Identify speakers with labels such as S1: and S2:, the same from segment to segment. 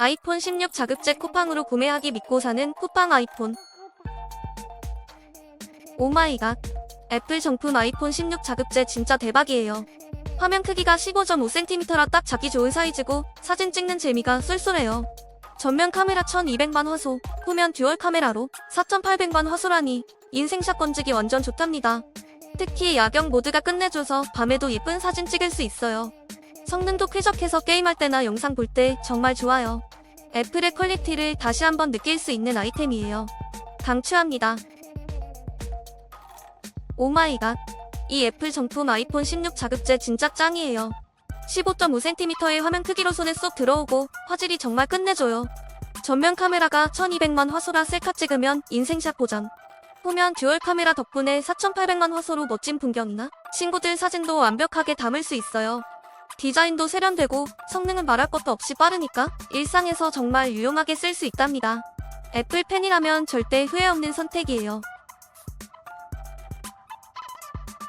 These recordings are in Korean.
S1: 아이폰 16 자급제 쿠팡으로 구매하기 믿고 사는 쿠팡 아이폰. 오마이갓. 애플 정품 아이폰 16 자급제 진짜 대박이에요. 화면 크기가 15.5cm라 딱 잡기 좋은 사이즈고 사진 찍는 재미가 쏠쏠해요. 전면 카메라 1200만 화소, 후면 듀얼 카메라로 4800만 화소라니 인생샷 건지기 완전 좋답니다. 특히 야경 모드가 끝내줘서 밤에도 예쁜 사진 찍을 수 있어요. 성능도 쾌적해서 게임할 때나 영상 볼 때 정말 좋아요. 애플의 퀄리티를 다시 한번 느낄 수 있는 아이템이에요. 강추합니다. 오마이갓. 이 애플 정품 아이폰 16 자급제 진짜 짱이에요. 15.5cm의 화면 크기로 손에 쏙 들어오고 화질이 정말 끝내줘요. 전면 카메라가 1200만 화소라 셀카 찍으면 인생샷 보전. 후면 듀얼 카메라 덕분에 4800만 화소로 멋진 풍경이나 친구들 사진도 완벽하게 담을 수 있어요. 디자인도 세련되고 성능은 말할 것도 없이 빠르니까 일상에서 정말 유용하게 쓸 수 있답니다. 애플 팬이라면 절대 후회 없는 선택이에요.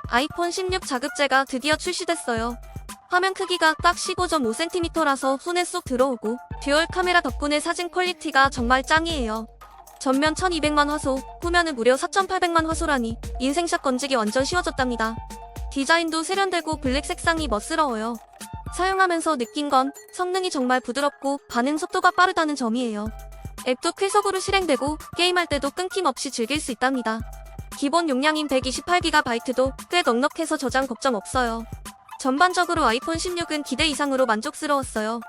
S1: 아이폰 16 자급제가 드디어 출시됐어요. 화면 크기가 딱 15.5cm라서 손에 쏙 들어오고 듀얼 카메라 덕분에 사진 퀄리티가 정말 짱이에요. 전면 1200만 화소, 후면은 무려 4800만 화소라니 인생샷 건지기 완전 쉬워졌답니다. 디자인도 세련되고 블랙 색상이 멋스러워요. 사용하면서 느낀 건 성능이 정말 부드럽고 반응 속도가 빠르다는 점이에요. 앱도 쾌적으로 실행되고 게임할 때도 끊김없이 즐길 수 있답니다. 기본 용량인 128GB도 꽤 넉넉해서 저장 걱정 없어요. 전반적으로 아이폰 16은 기대 이상으로 만족스러웠어요.